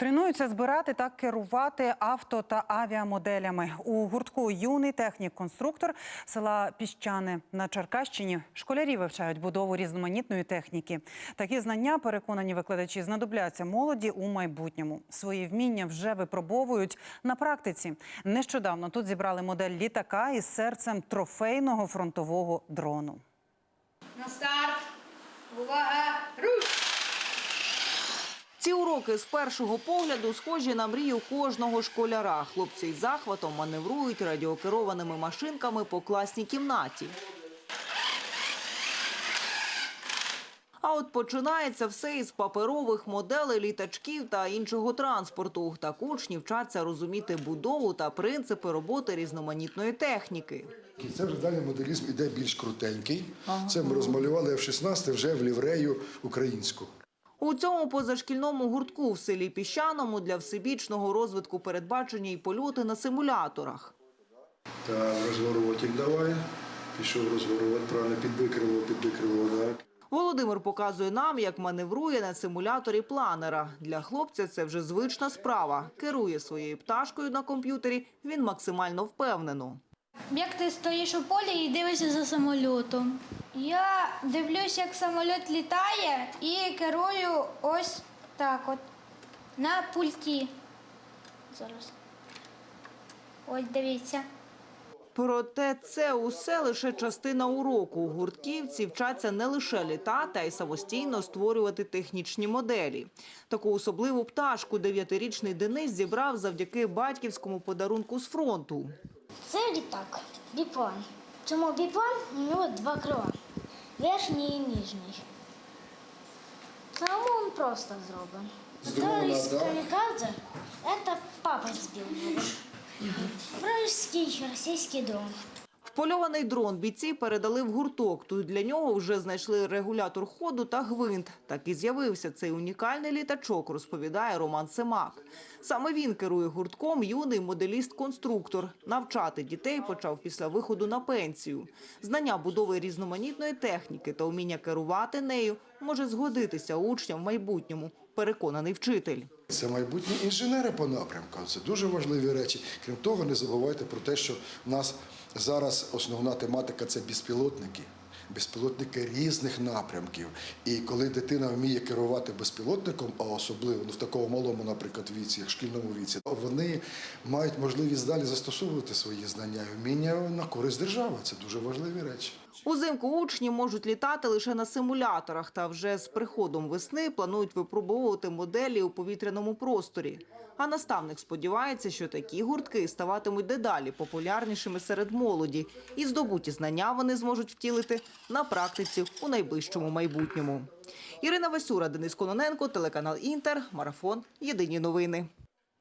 Тренуються збирати та керувати авто та авіамоделями. У гуртку юний технік-конструктор села Піщани на Черкащині школярі вивчають будову різноманітної техніки. Такі знання, переконані викладачі, знадобляться молоді у майбутньому. Свої вміння вже випробовують на практиці. Нещодавно тут зібрали модель літака із серцем трофейного фронтового дрону. На старт. Увага! Руш! Ці уроки з першого погляду схожі на мрію кожного школяра. Хлопці із захватом маневрують радіокерованими машинками по класній кімнаті. А от починається все із паперових моделей літачків та іншого транспорту. Так учні вчаться розуміти будову та принципи роботи різноманітної техніки. Це вже далі моделізм іде більш крутенький. Це ми розмалювали F-16 вже в ліврею українську. У цьому позашкільному гуртку в селі Піщаному для всебічного розвитку передбачені й польоти на симуляторах. Та розворотик давай. Пішов розворот, правильно підвикрило, підвикрило, так. Володимир показує нам, як маневрує на симуляторі планера. Для хлопця це вже звична справа. Керує своєю пташкою на комп'ютері він максимально впевнено. Як ти стоїш у полі і дивишся за самольотом? Я дивлюсь, як самоліт літає і керую ось так от на пульті. Зараз. Ось дивіться. Проте це усе лише частина уроку. Гуртківці вчаться не лише літати, а й самостійно створювати технічні моделі. Таку особливу пташку дев'ятирічний Денис зібрав завдяки батьківському подарунку з фронту. Це літак, біплан. Цьому біплан у нього два крила. Верхній і нижній. Тому він просто зроблений. Здорово, Второй да? камікадзе – це папа збив його. Вражеский російський дрон. Впольований дрон бійці передали в гурток. Тут для нього вже знайшли регулятор ходу та гвинт. Так і з'явився цей унікальний літачок, розповідає Роман Семак. Саме він керує гуртком юний моделіст-конструктор. Навчати дітей почав після виходу на пенсію. Знання будови різноманітної техніки та вміння керувати нею може згодитися учням в майбутньому, переконаний вчитель. Це майбутні інженери по напрямку. Це дуже важливі речі. Крім того, не забувайте про те, що в нас зараз основна тематика це безпілотники. Безпілотники різних напрямків. І коли дитина вміє керувати безпілотником, а особливо ну, в такому малому, наприклад, віці, як шкільному віці, вони мають можливість далі застосовувати свої знання і вміння на користь держави. Це дуже важливі речі. Узимку учні можуть літати лише на симуляторах, та вже з приходом весни планують випробовувати моделі у повітряному просторі. А наставник сподівається, що такі гуртки ставатимуть дедалі популярнішими серед молоді, і здобуті знання вони зможуть втілити на практиці у найближчому майбутньому. Ірина Васюра, Денис Кононенко, телеканал Інтер, марафон. Єдині новини.